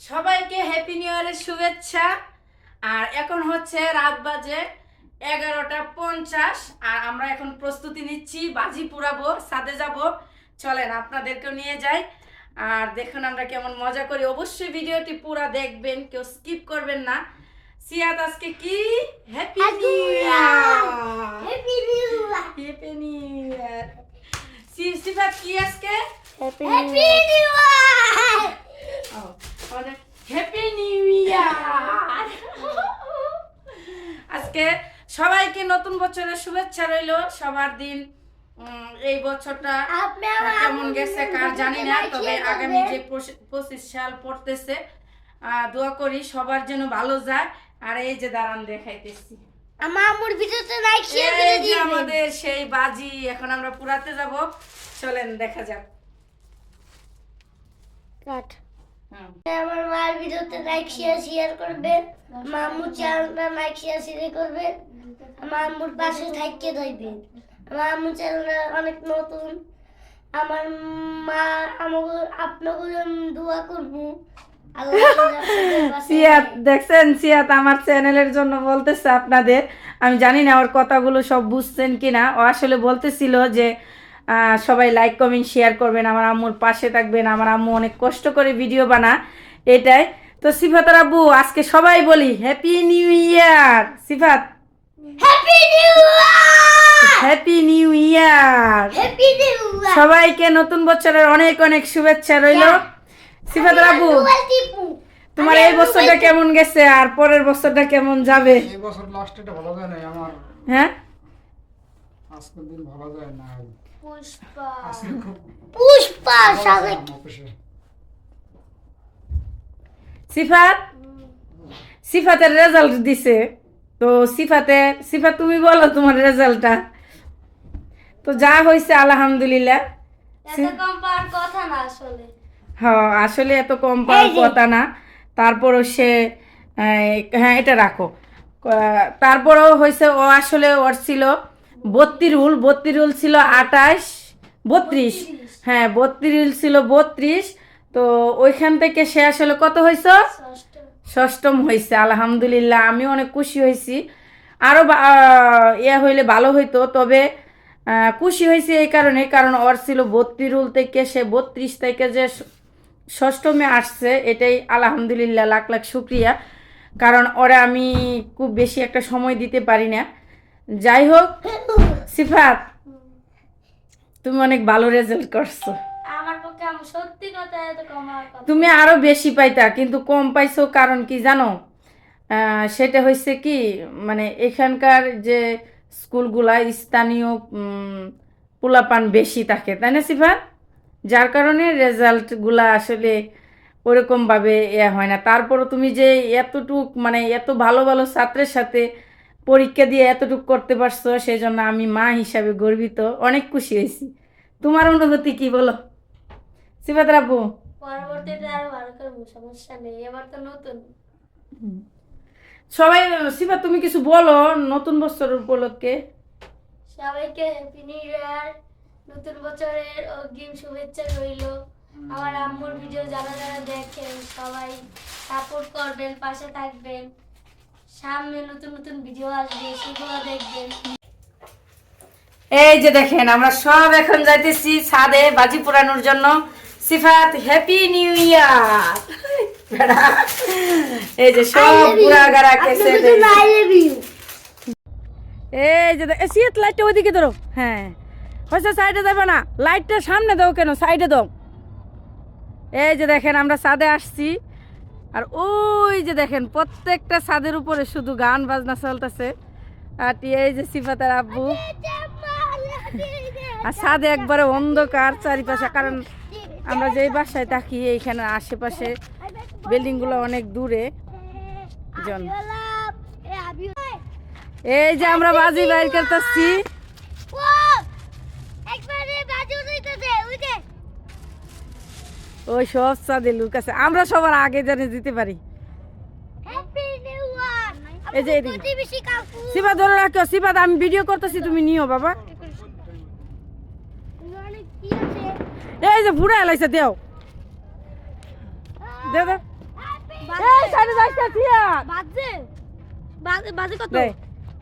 সবাইকে happy new ইয়ারের শুভেচ্ছা। আর এখন হচ্ছে রাত বাজে এগারোটা পঞ্চাশ আর আমরা এখন প্রস্তুতি নিচ্ছি বাজি পুরাবো সাথে যাব। চলেন আপনাদেরকেও নিয়ে যাই। আর দেখুন আমরা কেমন মজা করি। অবশ্যই ভিডিওটি পুরা দেখবেন কেউ স্কিপ করবেন না। সিয়াত আজকে কি? Happy new year happy new year happy new year Sifat কি আজকে? Happy new year happy new year আজকে সবাইকে নতুন বছরের শুভেচ্ছা রইল। সবার দিন এই বছরটা কেমন গেছে কার জানি না তবে আগামী যে পঁচিশ- সাল পড়তেছে দোয়া করি সবার যেন ভালো যায়। আর এই যে দাঁড়ান দেখাইতেছি। আমার ভিডিওতে লাইক শেয়ার করে দিবেন আমাদের সেই বাজি এখন আমরা পুরাতে যাব। চলেন দেখা যাক। কাট। আমার মার ভিডিওতে লাইক শেয়ার শেয়ার করবেন। আমার আম্মুর চ্যানেলটা লাইক শেয়ার শেয়ার করবেন। আমার আম্মুর পাশে থাকতে ধরবেন। আমার চ্যানেলটা অনেক নতুন। আমার মা আমাকে আপনাকে দোয়া করব। সিয়াত দেখছেন? সিয়াত আমার চ্যানেলের জন্য বলতেছে আপনাদের। আমি জানি না ওর কথাগুলো সব বুঝছেন কিনা। ও আসলে বলতেছিল যে সবাই লাইক কমেন্ট শেয়ার করবেন আমার আম্মুর পাশে থাকবেন আমার আম্মু অনেক কষ্ট করে ভিডিও বানা এটাই। তো সিফাত আব্বু আজকে সবাই বলি happy new year Sifat? Happy new year happy new year happy new year সবাইকে নতুন বছরের অনেক অনেক শুভেচ্ছা রইল। সিফাত আব্বু তোমার এই বছরটা কেমন গেছে আর পরের বছরটা কেমন যাবে? এই বছর লাস্টে ভালো যায় নাই আমার। হ্যাঁ? আজকের দিন ভালো যায় না পুষ্পা। আজকে খুব পুষ্পা অফিসে। সিফাত? সিফাতের রেজাল্ট দিছে। তো সিফাতে সিফাত তুমি বলো তোমার রেজাল্টটা তো যা হয়েছে আলহামদুলিল্লাহ। এত কম পাওয়ার কথা না আসলে। হ্যাঁ আসলে এত কম পাওয়ার কথা না। তারপরও সে হ্যাঁ এটা রাখো। তারপরেও হয়েছে ও আসলে ওর ছিল বত্রিরুল বত্রিরুল ছিল আটাশ বত্রিশ। হ্যাঁ বত্রিরুল ছিল বত্রিশ। তো ওইখান থেকে সে আসলে কত হয়েছে ষষ্ঠ। ষষ্ঠম হয়েছে আলহামদুলিল্লাহ আমি অনেক খুশি হয়েছি আরও ইয়ে হইলে ভালো হইতো তবে খুশি হয়েছি এই কারণে কারণ ওর ছিল বত্রিরুল থেকে সে বত্রিশ থেকে যে ষষ্ঠমে আসছে এটাই আলহামদুলিল্লাহ লাখ লাখ শুক্রিয়া। কারণ ওরা আমি খুব বেশি একটা সময় দিতে পারি না। যাই হোক সিফাত তুমি অনেক ভালো রেজাল্ট করছ। তুমি আরও বেশি পাইতা কিন্তু কম পাইছো কারণ কি জানো? সেটা হয়েছে কি মানে এখানকার যে স্কুলগুলা স্থানীয় পোলাপান বেশি থাকে তাই না সিফা যার কারণে রেজাল্টগুলা আসলে ওরকমভাবে এ হয় না। তারপরও তুমি যে এতটুক মানে এত ভালো ভালো ছাত্রের সাথে পরীক্ষা দিয়ে এতটুকু করতে পারছ সেই জন্য আমি মা হিসাবে গর্বিত। অনেক খুশি হয়েছি। তোমার অনুভূতি কি বলো? সিফাত রাবু পরবর্তীতে আরও ভালো করব সমস্যা নেই এবার তো নতুন। সবাই শিবা তুমি কিছু বলো নতুন বছর উপলক্ষে? সবাইকে হ্যাপি নিউ ইয়ার নতুন বছরের অগ্রিম শুভেচ্ছা রইল। আমার আম্মুর ভিডিও যারা যারা দেখেন সবাই সাপোর্ট করবেন পাশে থাকবেন। সামনে নতুন নতুন ভিডিও আসবে সেগুলো দেখবেন। এই যে দেখেন আমরা সব এখন যাইতেছি ছাদে বাজি পোড়ানোর জন্য। সিফাত হ্যাপি নিউ ইয়ার এই যে সব পুরা গারা কেসে এই যে সিয়াত লাইটটা ওইদিকে ধরো। হ্যাঁ। হয়েছে সাইডে যাবে না। লাইটটা সামনে দাও কেন? সাইডে দাও। এই যে দেখেন আমরা ছাদে আসছি। আর ওই যে দেখেন প্রত্যেকটা ছাদের উপরে শুধু গান বাজনা চলতেছে আর এই যে সিফাতের আব্বু আর ছাদে একবারে অন্ধকার চারিপাশে কারণ আমরা যেই বাসায় থাকি এইখানে আশেপাশে বিল্ডিংগুলো অনেক দূরে জন এই যে আমরা বাজি বাইর করতেছি ওই সব চাঁদে লুক আছে আমরা সবার আগে জানি দিতে পারি। এই যে। সিবা ধরে রাখো সিবা আমি ভিডিও করতেছি তুমি নিও বাবা। এই যে বুড়া এলাইছে দেও।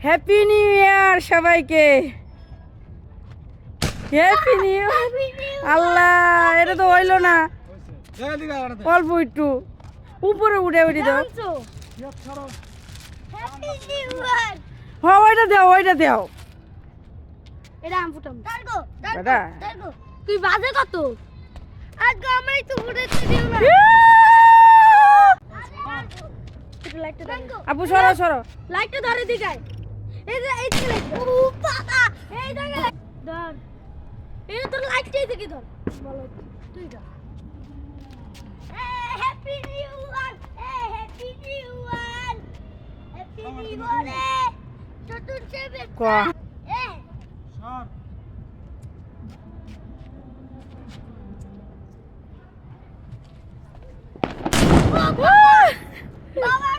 হ্যাপি নিউ ইয়ার সবাইকে। হ্যাপি নিউ আল্লাহ এটা তো হইল না। অল্প একটু। উপরে উঠে উঠে দাও। হ্যাঁ ওইটা দাও ওইটা দাও। এটা আম ফুটাম। দাদা তুই বাজে কত? আগে আমারই তো ফুটাতে দিও না। আপু সরো সরো। লাইটটা ধরে দিগায় এই যে এই দিকে লাইট ও বাবা! এই ধর। এই তোর লাইটটা এই দিকে ধর। বলো তুই ধর। Happy new year happy new year happy new year চতুর সেবে ক এ Woo!